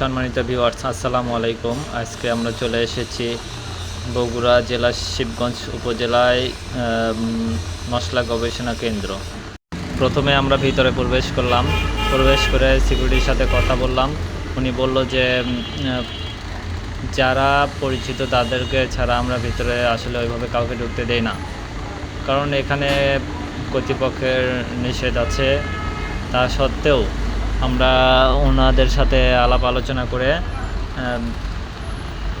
সম্মানিত ভিউয়ার্স আসসালামু আলাইকুম। আজকে আমরা চলে এসেছি বগুড়া জেলার শিবগঞ্জ উপজেলায় মশলা গবেষণা কেন্দ্র। প্রথমে আমরা ভিতরে প্রবেশ করলাম। প্রবেশ করে সিকিউরিটির সাথে কথা বললাম। উনি বলল যে যারা পরিচিত তাদেরকে ছাড়া আমরা ভিতরে আসলে ওইভাবে কাউকে ঢুকতে দেই না। কারণ এখানে কর্তৃপক্ষের নিষেধ আছে। তা সত্ত্বেও আমরা ওনাদের সাথে আলাপ আলোচনা করে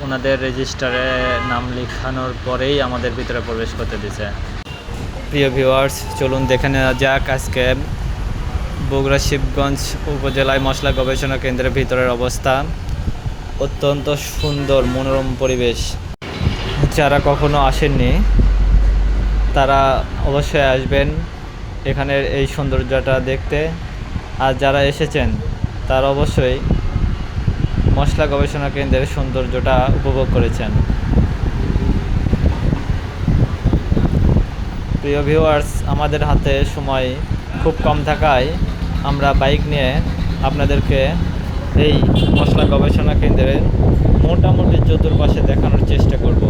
ওনাদের রেজিস্টারে নাম লেখানোর পরেই আমাদের ভিতরে প্রবেশ করতে দিছে। প্রিয় ভিউয়ার্স চলুন দেখে নেওয়া যাক আজকে বগুড়া শিবগঞ্জ উপজেলায় মশলা গবেষণা কেন্দ্রের ভিতরের অবস্থা। অত্যন্ত সুন্দর, মনোরম পরিবেশ। যারা কখনো আসেননি, তারা অবশ্যই আসবেন। এখানের এই সৌন্দর্যটা দেখতে। আর যারা এসেছেন, তারা অবশ্যই মশলা গবেষণা কেন্দ্রের সৌন্দর্যটা উপভোগ করেছেন। প্রিয় ভিউয়ার্স আমাদের হাতে সময় খুব কম থাকায় আমরা বাইক নিয়ে আপনাদেরকে এই মশলা গবেষণা কেন্দ্রের মোটামুটি চতুর্পাশে দেখানোর চেষ্টা করব।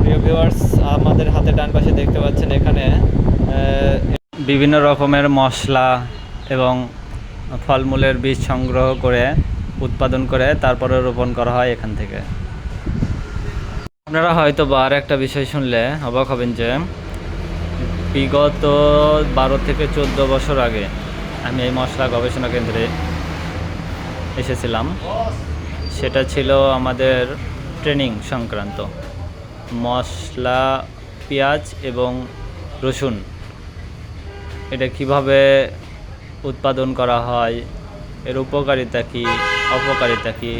প্রিয় ভিউয়ার্স আমাদের হাতে ডান পাশে দেখতে পাচ্ছেন এখানে বিভিন্ন রকমের মশলা এবং ফলমূলের বীজ সংগ্রহ করে, উৎপাদন করে তারপরে রোপণ করা হয় এখান থেকে। আপনারা হয়তো বা আর একটা বিষয় শুনলে অবাক হবেন যে, বিগত বারো থেকে চোদ্দ বছর আগে আমি এই মশলা গবেষণা কেন্দ্রে এসেছিলাম। সেটা ছিল আমাদের ট্রেনিং সংক্রান্ত। মশলা, পেঁয়াজ এবং রসুন এটা কীভাবে উৎপাদন করা হয়, এর উপকারিতা কী, অপকারিতা কী,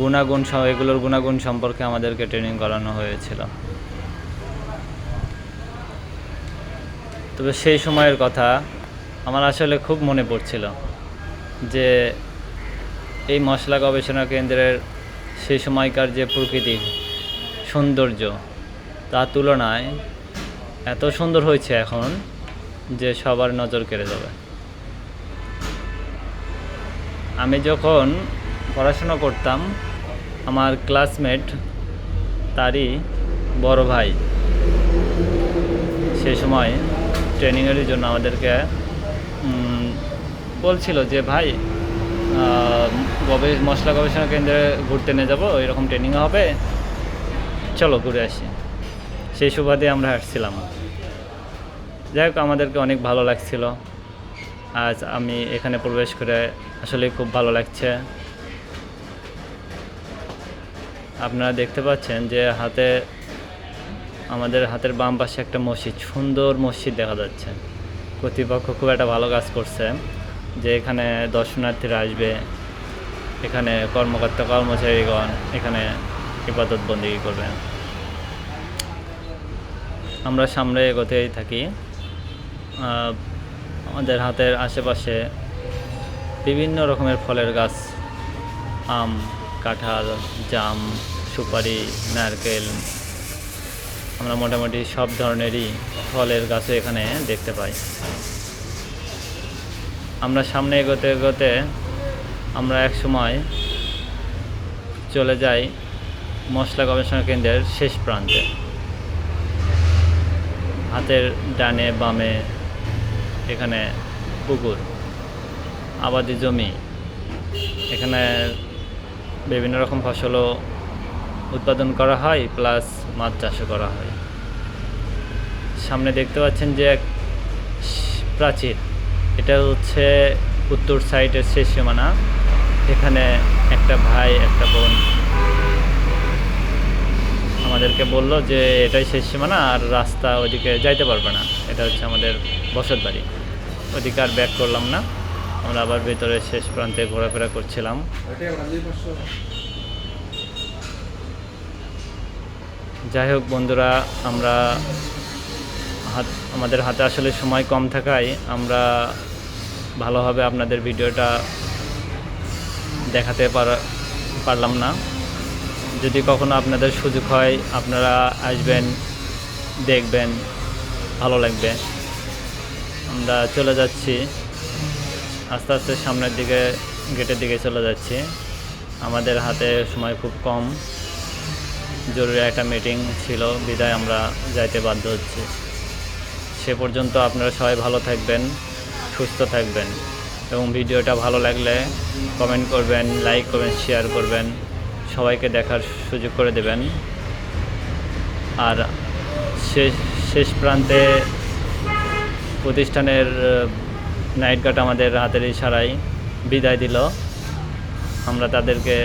গুণাগুণ এগুলোর গুণাগুণ সম্পর্কে আমাদেরকে ট্রেনিং করানো হয়েছিল। তবে সেই সময়ের কথা আমার আসলে খুব মনে পড়ছিল যে এই মশলা গবেষণা কেন্দ্রের সেই সময়কার যে প্রকৃতি সৌন্দর্য, তার তুলনায় এত সুন্দর হয়েছে এখন যে সবার নজর কেড়ে যাবে। আমি যখন পড়াশোনা করতাম আমার ক্লাসমেট তারই বড় ভাই সে সময় ট্রেনিংয়ের জন্য আমাদেরকে বলছিল যে ভাই আহ, গবে মশলা গবেষণা কেন্দ্রে ঘুরতে নিয়ে যাব এরকম ট্রেনিং হবে। চলো ঘুরে আসি। সেই সুবাদে আমরা আসছিলাম যাই হোক, আমাদেরকে অনেক ভালো লাগছিল। আজ আমি এখানে প্রবেশ করে আসলে খুব ভালো লাগছে। আপনারা দেখতে পাচ্ছেন যে হাতে, আমাদের হাতের বাম পাশে একটা মসজিদ, সুন্দর মসজিদ দেখা যাচ্ছে। কর্তৃপক্ষ খুব একটা ভালো কাজ করছে যে এখানে দর্শনার্থীরা আসবে, এখানে কর্মকর্তা, কর্মচারীগণ এখানে ইবাদত বন্দিগি করবে। আমরা সামনে এগোতেই থাকি। আমাদের হাতের আশেপাশে বিভিন্ন রকমের ফলের গাছ, আম, কাঁঠাল, জাম, সুপারি, নারকেল, আমরা মোটামুটি সব ধরনেরই ফলের গাছও এখানে দেখতে পাই। আমরা সামনে এগোতে এগোতে আমরা এক সময় চলে যাই মশলা গবেষণা কেন্দ্রের শেষ প্রান্তে। হাতের ডানে বামে এখানে পুকুর, আবাদি জমি। এখানে বিভিন্ন রকম ফসলও উৎপাদন করা হয়, প্লাস মাছ চাষও করা হয়। সামনে দেখতে পাচ্ছেন যে এক প্রাচীর। এটা হচ্ছে উত্তর সাইডের শেষ সীমানা। এখানে একটা ভাই, একটা বোন আমাদেরকে বলল যে, এটাই শেষ সীমানা, আর রাস্তা ওইদিকে যাইতে পারবে না। এটা হচ্ছে আমাদের বসত বাড়ি আর ব্যাক করলাম না। আমরা আবার ভেতরে শেষ প্রান্তে ঘোরাফেরা করছিলাম। যাই হোক বন্ধুরা, আমরা হাত আমাদের হাতে আসলে সময় কম থাকায় আমরা ভালোভাবে আপনাদের ভিডিওটা দেখাতে পারলাম না। যদি কখনো আপনাদের সুযোগ হয়, আপনারা আসবেন, দেখবেন, ভালো লাগবে। আমরা চলে যাচ্ছি। আস্তে আস্তে সামনের দিকে, গেটের দিকে চলে যাচ্ছি। আমাদের হাতে সময় খুব কম। জরুরি একটা মিটিং ছিল, বিদায় আমরা যাইতে বাধ্য হচ্ছি। সে পর্যন্ত আপনারা সবাই ভালো থাকবেন, সুস্থ থাকবেন এবং ভিডিওটা ভালো লাগলে কমেন্ট করবেন লাইক করবেন শেয়ার করবেন, সবাইকে দেখার সুযোগ করে দেবেন। আর শেষ শেষ প্রান্তে প্রতিষ্ঠানের নাইট গার্ড আমাদের হাতের ইশারায় বিদায় দিল। আমরা তাদেরকে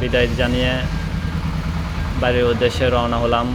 বিদায় জানিয়ে বাড়ির উদ্দেশ্যে রওনা হলাম।